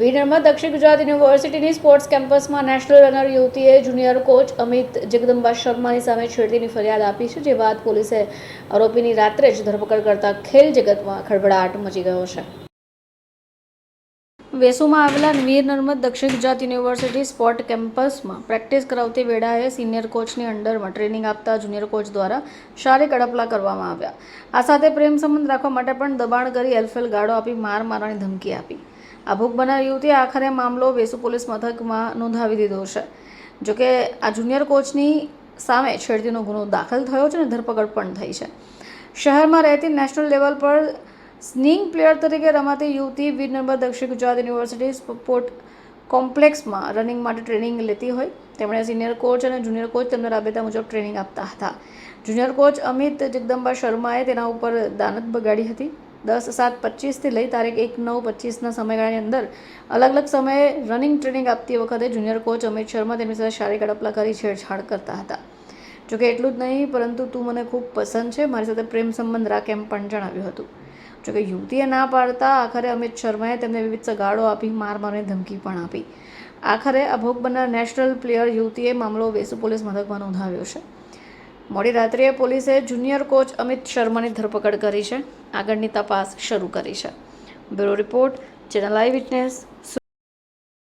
વિનરમાં દક્ષિણ ગુજરાત યુનિવર્સિટીની સ્પોર્ટ્સ કેમ્પસમાં નેશનલ રનર યુવતીએ જુનિયર કોચ અમિત જગદંબા શર્માની સામે છેડતીની ફરિયાદ આપી છે, જે બાદ પોલીસે આરોપીની રાત્રે જ ધરપકડ કરતા ખેલ જગતમાં ખળભળાટ મચી ગયો છે. વેસુમાં આવેલા વીર નર્મદ દક્ષિણ ગુજરાત યુનિવર્સિટી સ્પોર્ટ કેમ્પસમાં પ્રેક્ટિસ કરાવતી વેળાએ સિનિયર કોચની અંડરમાં ટ્રેનિંગ આપતા જુનિયર કોચ દ્વારા શારીરિક અડપલા કરવામાં આવ્યા. આ સાથે પ્રેમ સંબંધ રાખવા માટે પણ દબાણ કરી એલફેલ ગાળો આપી માર મારવાની ધમકી આપી. આ ભોગ બનનાર યુવતીએ આખરે મામલો વેસુ પોલીસ મથકમાં નોંધાવી દીધો છે. જોકે આ જુનિયર કોચની સામે છેડતીનો ગુનો દાખલ થયો છે અને ધરપકડ પણ થઈ છે. શહેરમાં રહેતી નેશનલ લેવલ પર સ્નિંગ પ્લેયર તરીકે રમાતી યુવતી વીર નંબર દક્ષિણ ગુજરાત યુનિવર્સિટી સ્પોર્ટ કોમ્પ્લેક્સમાં રનિંગ માટે ટ્રેનિંગ લેતી હોય. તેમણે સિનિયર કોચ અને જુનિયર કોચ તેમના રાબેતા મુજબ ટ્રેનિંગ આપતા હતા. જુનિયર કોચ અમિત જગદંબા શર્માએ તેના ઉપર દાનત બગાડી હતી. દસ સાત પચીસથી લઈ તારીખ એક, નવ, પચીસના સમયગાળાની અંદર અલગ અલગ સમયે રનિંગ ટ્રેનિંગ આપતી વખતે જુનિયર કોચ અમિત શર્મા તેમની સાથે શારીરિક અડપલા કરી છેડછાડ કરતા હતા. જોકે એટલું જ નહીં, પરંતુ તું મને ખૂબ પસંદ છે, મારી સાથે પ્રેમ સંબંધ રાખ એમ પણ જણાવ્યું હતું. જોકે યુવતીએ ના પાડતા આખરે અમિત શર્માએ તેમને વિવિધ સગાડો આપી, માર મારવાની ધમકી પણ આપી. આખરે આ ભોગ બનનાર નેશનલ પ્લેયર યુવતીએ મામલો વેસુ પોલીસ મથકમાં નોંધાવ્યો છે. મોડી રાત્રિએ પોલીસે જુનિયર કોચ અમિત શર્માની ધરપકડ કરી છે. આગળની તપાસ શરૂ કરી છે. Bureau report, channel eye witness